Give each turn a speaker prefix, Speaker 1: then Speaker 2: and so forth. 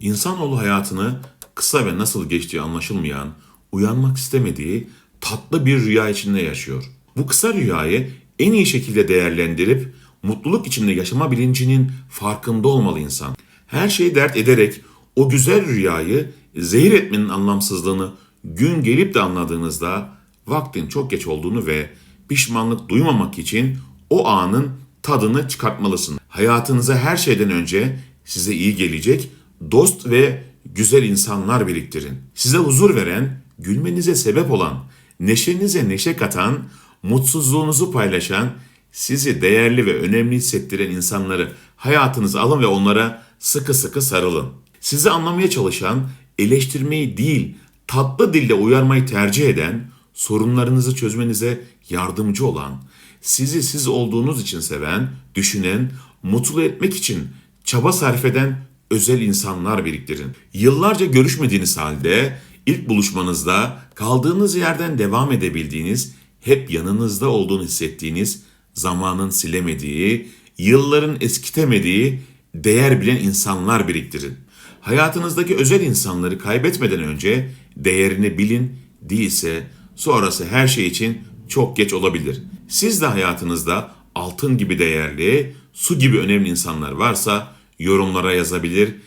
Speaker 1: İnsanoğlu hayatını kısa ve nasıl geçtiği anlaşılmayan, uyanmak istemediği tatlı bir rüya içinde yaşıyor. Bu kısa rüyayı en iyi şekilde değerlendirip mutluluk içinde yaşama bilincinin farkında olmalı insan. Her şeyi dert ederek o güzel rüyayı zehir etmenin anlamsızlığını gün gelip de anladığınızda vaktin çok geç olduğunu ve pişmanlık duymamak için o anın tadını çıkartmalısın. Hayatınıza her şeyden önce size iyi gelecek dost ve güzel insanlar biriktirin. Size huzur veren, gülmenize sebep olan, neşenize neşe katan, mutsuzluğunuzu paylaşan, sizi değerli ve önemli hissettiren insanları hayatınıza alın ve onlara sıkı sıkı sarılın. Sizi anlamaya çalışan, eleştirmeyi değil, tatlı dille uyarmayı tercih eden, sorunlarınızı çözmenize yardımcı olan, sizi siz olduğunuz için seven, düşünen, mutlu etmek için çaba sarf eden özel insanlar biriktirin. Yıllarca görüşmediğiniz halde ilk buluşmanızda kaldığınız yerden devam edebildiğiniz, hep yanınızda olduğunu hissettiğiniz, zamanın silemediği, yılların eskitemediği, değer bilen insanlar biriktirin. Hayatınızdaki özel insanları kaybetmeden önce değerini bilin, değilse sonrası her şey için çok geç olabilir. Siz de hayatınızda altın gibi değerli, su gibi önemli insanlar varsa yorumlara yazabilir,